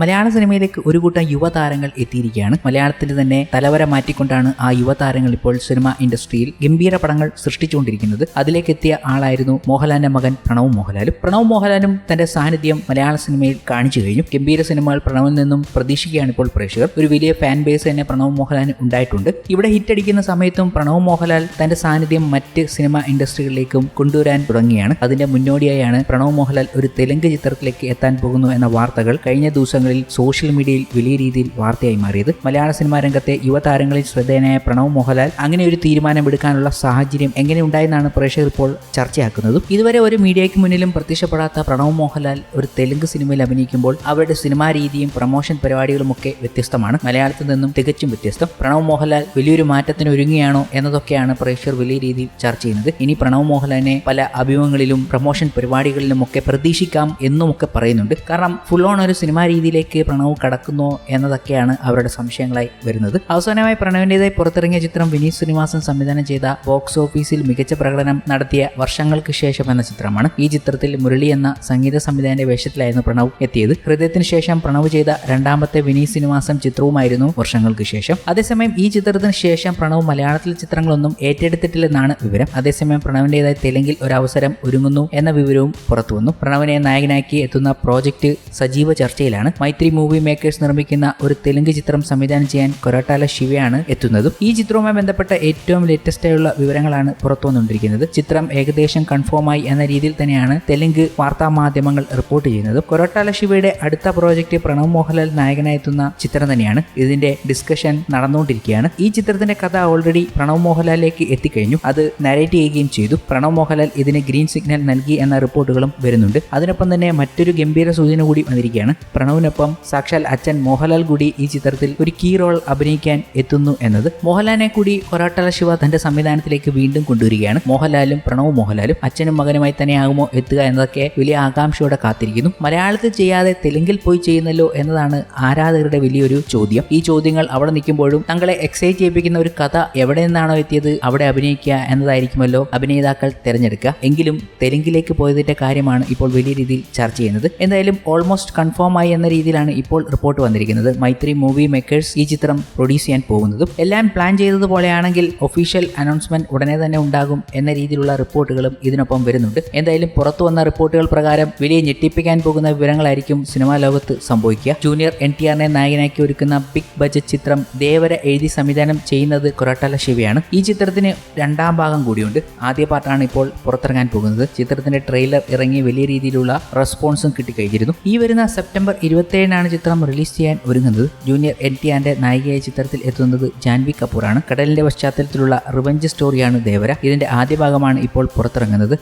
മലയാള സിനിമയിലേക്ക് ഒരു കൂട്ടം യുവതാരങ്ങൾ എത്തിയിരിക്കുകയാണ്. മലയാളത്തിൽ തന്നെ തലവര മാറ്റിക്കൊണ്ടാണ് ആ യുവതാരങ്ങൾ ഇപ്പോൾ സിനിമ ഇൻഡസ്ട്രിയിൽ ഗംഭീര പടങ്ങൾ സൃഷ്ടിച്ചുകൊണ്ടിരിക്കുന്നത്. അതിലേക്ക് എത്തിയ ആളായിരുന്നു മോഹൻലാലിന്റെ മകൻ പ്രണവ് മോഹൻലാലും. പ്രണവ് മോഹൻലാലും തന്റെ സാന്നിധ്യം മലയാള സിനിമയിൽ കാണിച്ചു കഴിഞ്ഞു. ഗംഭീര സിനിമകൾ പ്രണവിൽ നിന്നും പ്രതീക്ഷിക്കുകയാണ് ഇപ്പോൾ പ്രേക്ഷകർ. ഒരു വലിയ ഫാൻ ബേസ് തന്നെ പ്രണവ് മോഹൻലാലിന് ഉണ്ടായിട്ടുണ്ട്. ഇവിടെ ഹിറ്റ് അടിക്കുന്ന സമയത്തും പ്രണവ് മോഹൻലാൽ തന്റെ സാന്നിധ്യം മറ്റ് സിനിമ ഇൻഡസ്ട്രികളിലേക്കും കൊണ്ടുവരാൻ തുടങ്ങിയാണ് അതിന്റെ മുന്നോടിയായാണ് പ്രണവ് മോഹൻലാൽ ഒരു തെലുങ്ക് ചിത്രത്തിലേക്ക് എത്താൻ പോകുന്നു എന്ന വാർത്തകൾ കഴിഞ്ഞ ദിവസങ്ങളിൽ സോഷ്യൽ മീഡിയയിൽ വലിയ രീതിയിൽ വാർത്തയായി മാറിയത്. മലയാള സിനിമാ രംഗത്തെ യുവതാരങ്ങളിൽ ശ്രദ്ധേയനായ പ്രണവ് മോഹൻലാൽ അങ്ങനെ ഒരു തീരുമാനം എടുക്കാനുള്ള സാഹചര്യം എങ്ങനെ ഉണ്ടായെന്നാണ് പ്രേക്ഷകർ ഇപ്പോൾ ചർച്ചയാക്കുന്നതും. ഇതുവരെ ഒരു മീഡിയയ്ക്ക് മുന്നിലും പ്രത്യക്ഷപ്പെടാത്ത പ്രണവ് മോഹൻലാൽ ഒരു തെലുങ്ക് സിനിമയിൽ അഭിനയിക്കുമ്പോൾ അവരുടെ സിനിമാ രീതിയും പ്രൊമോഷൻ പരിപാടികളും ഒക്കെ വ്യത്യസ്തമാണ്. മലയാളത്തിൽ നിന്നും തികച്ചും വ്യത്യസ്തം. പ്രണവ് മോഹൻലാൽ വലിയൊരു മാറ്റത്തിന് ഒരുങ്ങിയാണോ എന്നതൊക്കെയാണ് പ്രേക്ഷകർ വലിയ രീതിയിൽ ചർച്ച ചെയ്യുന്നത്. ഇനി പ്രണവ് മോഹൻലാലിനെ പല അഭിമുഖങ്ങളിലും പ്രൊമോഷൻ പരിപാടികളിലും ഒക്കെ പ്രതീക്ഷിക്കാം എന്നുമൊക്കെ പറയുന്നുണ്ട്. കാരണം ഫുൾ ഓൺ ഒരു സിനിമാ രീതിയിലേക്ക് പ്രണവ് കടക്കുന്നോ എന്നതൊക്കെയാണ് അവരുടെ സംശയങ്ങളായി വരുന്നത്. അവസാനമായി പ്രണവിന്റെതായി പുറത്തിറങ്ങിയ ചിത്രം വിനീത് ശ്രീനിവാസൻ സംവിധാനം ചെയ്ത ബോക്സ് ഓഫീസിൽ മികച്ച പ്രകടനം നടത്തിയ വർഷങ്ങൾക്ക് ശേഷം എന്ന ചിത്രമാണ്. ഈ ചിത്രത്തിൽ മുരളി എന്ന സംഗീത സംവിധാനന്റെ വേഷത്തിലായിരുന്നു പ്രണവ് എത്തിയത്. ഹൃദയത്തിന് ശേഷം പ്രണവ് ചെയ്ത രണ്ടാമത്തെ വിനീത് ശ്രീനിവാസൻ ചിത്രവുമായിരുന്നു വർഷങ്ങൾക്ക് ശേഷം. അതേസമയം ഈ ചിത്രത്തിന് ശേഷം പ്രണവ് മലയാളത്തിലെ ചിത്രങ്ങളൊന്നും ഏറ്റെടുത്തിട്ടില്ലെന്നാണ് വിവരം. അതേസമയം പ്രണവിന്റെതായി തെലുങ്കിൽ ഒരു അവസരം ഒരുങ്ങുന്നു എന്ന വിവരവും പുറത്തുവന്നു. പ്രണവിനെ നായകനാക്കി എത്തുന്ന പ്രോജക്റ്റ് സജീവ ചർച്ചയിലാണ്. മൈത്രി മൂവി മേക്കേഴ്സ് നിർമ്മിക്കുന്ന ഒരു തെലുങ്ക് ചിത്രം സംവിധാനം ചെയ്യാൻ കൊരട്ടാല ശിവയാണ് എത്തുന്നതും. ഈ ചിത്രവുമായി ബന്ധപ്പെട്ട ഏറ്റവും ലേറ്റസ്റ്റ് ആയുള്ള വിവരങ്ങളാണ് പുറത്തു വന്നുകൊണ്ടിരിക്കുന്നത്. ചിത്രം ഏകദേശം കൺഫേമായി എന്ന രീതിയിൽ തന്നെയാണ് തെലുങ്ക് വാർത്താ മാധ്യമങ്ങൾ റിപ്പോർട്ട് ചെയ്യുന്നത്. കൊരട്ടാല ശിവയുടെ അടുത്ത പ്രോജക്റ്റ് പ്രണവ് മോഹൻലാൽ നായകനായെത്തുന്ന ചിത്രം തന്നെയാണ്. ഇതിന്റെ ഡിസ്കഷൻ നടന്നുകൊണ്ടിരിക്കുകയാണ്. ഈ ചിത്രത്തിന്റെ കഥ ഓൾറെഡി പ്രണവ് മോഹൻലാലിലേക്ക് എത്തിക്കഴിഞ്ഞു. അത് നരേറ്റ് ചെയ്യുകയും ചെയ്തു. പ്രണവ് മോഹൻലാൽ ഇതിന് ഗ്രീൻ സിഗ്നൽ നൽകി എന്ന റിപ്പോർട്ടുകളും വരുന്നുണ്ട്. അതിനൊപ്പം തന്നെ മറ്റൊരു ഗംഭീര സൂചന കൂടി വന്നിരിക്കുകയാണ്. പ്രണവിനൊപ്പം സാക്ഷാൽ അച്ഛൻ മോഹൻലാൽ കൂടി ഈ ചിത്രത്തിൽ ഒരു കീ റോൾ അഭിനയിക്കാൻ എത്തുന്നു എന്നത് മോഹൻലാലിനെ കൂടി കൊരാട്ടല ശിവ തന്റെ സംവിധാനത്തിലേക്ക് വീണ്ടും കൊണ്ടുവരികയാണ്. മോഹൻലാലും പ്രണവ് മോഹൻലാലും അച്ഛനും മകനുമായി തന്നെയാകുമോ എത്തുക എന്നതൊക്കെ വലിയ ആകാംക്ഷയോടെ കാത്തിരിക്കുന്നു. മലയാളത്തിൽ ചെയ്യാതെ തെലുങ്കിൽ പോയി ചെയ്യുന്നല്ലോ എന്നതാണ് ആരാധകരുടെ വലിയൊരു ചോദ്യം. ഈ ചോദ്യങ്ങൾ അവിടെ നിൽക്കുമ്പോഴും തങ്ങളെ എക്സൈറ്റ് ചെയ്യിപ്പിക്കുന്ന ഒരു കഥ എവിടെ നിന്നാണോ എത്തിയത് അവിടെ അഭിനയിക്കുക എന്നതായിരിക്കുമല്ലോ അഭിനേതാക്കൾ തിരഞ്ഞെടുക്കുക. എങ്കിലും തെലുങ്കിലേക്ക് പോയതിന്റെ കാര്യമാണ് ഇപ്പോൾ വലിയ രീതിയിൽ ചർച്ച ചെയ്യുന്നത്. എന്തായാലും ഓൾമോസ്റ്റ് കൺഫേം ആയി എന്ന രീതിയിലാണ് ഇപ്പോൾ റിപ്പോർട്ട് വന്നിരിക്കുന്നത്. മൈത്രി മൂവി മേക്കേഴ്സ് ഈ ചിത്രം പ്രൊഡ്യൂസ് ചെയ്യാൻ പോകുന്നതും എല്ലാം പ്ലാൻ ചെയ്തതുപോലെയാണെങ്കിൽ ഒഫീഷ്യൽ അനൗൺസ്മെന്റ് ഉടനെ തന്നെ ഉണ്ടാകും എന്ന രീതിയിലുള്ള റിപ്പോർട്ടുകളും ഇതിനൊപ്പം വരുന്നുണ്ട്. എന്തായാലും പുറത്തു വന്ന റിപ്പോർട്ടുകൾ പ്രകാരം വലിയ ഞെട്ടിപ്പിക്കാൻ പോകുന്ന വിവരങ്ങളായിരിക്കും സിനിമാ ലോകത്ത് സംഭവിക്കുക. ജൂനിയർ എൻ ടി ആറിനെ നായകനാക്കി ഒരുക്കുന്ന ബിഗ് ബജറ്റ് ചിത്രം ദേവര എഴുതി സംവിധാനം ചെയ്യുന്നത് കൊറട്ടല ശിവയാണ്. ഈ ചിത്രത്തിന് രണ്ടാം ഭാഗം കൂടിയുണ്ട്. ആദ്യ പാർട്ടാണ് ഇപ്പോൾ പുറത്തിറങ്ങാൻ പോകുന്നത്. ചിത്രത്തിന്റെ ട്രെയിലർ ഇറങ്ങി വലിയ രീതിയിലുള്ള റെസ്പോൺസും കിട്ടിക്കഴിഞ്ഞിരുന്നു. ഈ വരുന്ന സെപ്റ്റംബർ ഇരുപത്തിയേഴിനാണ് ചിത്രം റിലീസ് ചെയ്യാൻ ഒരുങ്ങുന്നത്. ജൂനിയർ എൻ ടി ആന്റെ നായികയായ ചിത്രത്തിൽ എത്തുന്നത് ജാൻവി കപൂറാണ്. കടലിന്റെ പശ്ചാത്തലത്തിലുള്ള റിവഞ്ച് സ്റ്റോറിയാണ് ദേവര. ഇതിന്റെ ആദ്യ ഭാഗമാണ് ഇപ്പോൾ പുറത്തിറങ്ങുന്നത്.